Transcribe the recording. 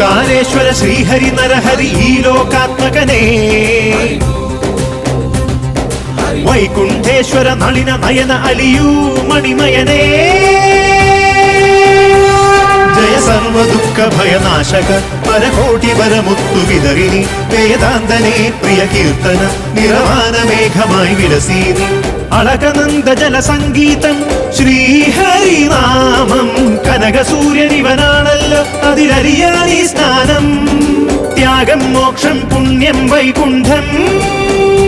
സർവേശ്വര ശ്രീഹരി നരഹരി ഈ ലോകാത്മകനേ. വൈകുണ്ഠേശ്വര നളിന നയന അലിയൂ മണിമയനേ. ജയ സർവ ദുഃഖ ഭയനാശക പരകോടി വരമുത്തു വിതറിനി വേദാന്തനെ പ്രിയ കീർത്തന നിറവാന മേഘമായി വിലസീനി. അളകനന്ദ ജല സംഗീതം ശ്രീഹരിനാമം കനക സൂര്യനിവനാണല്ലോ അതിലറിയാനീ സ്നാനം. ത്യാഗം മോക്ഷം പുണ്യം വൈകുണ്ഠം.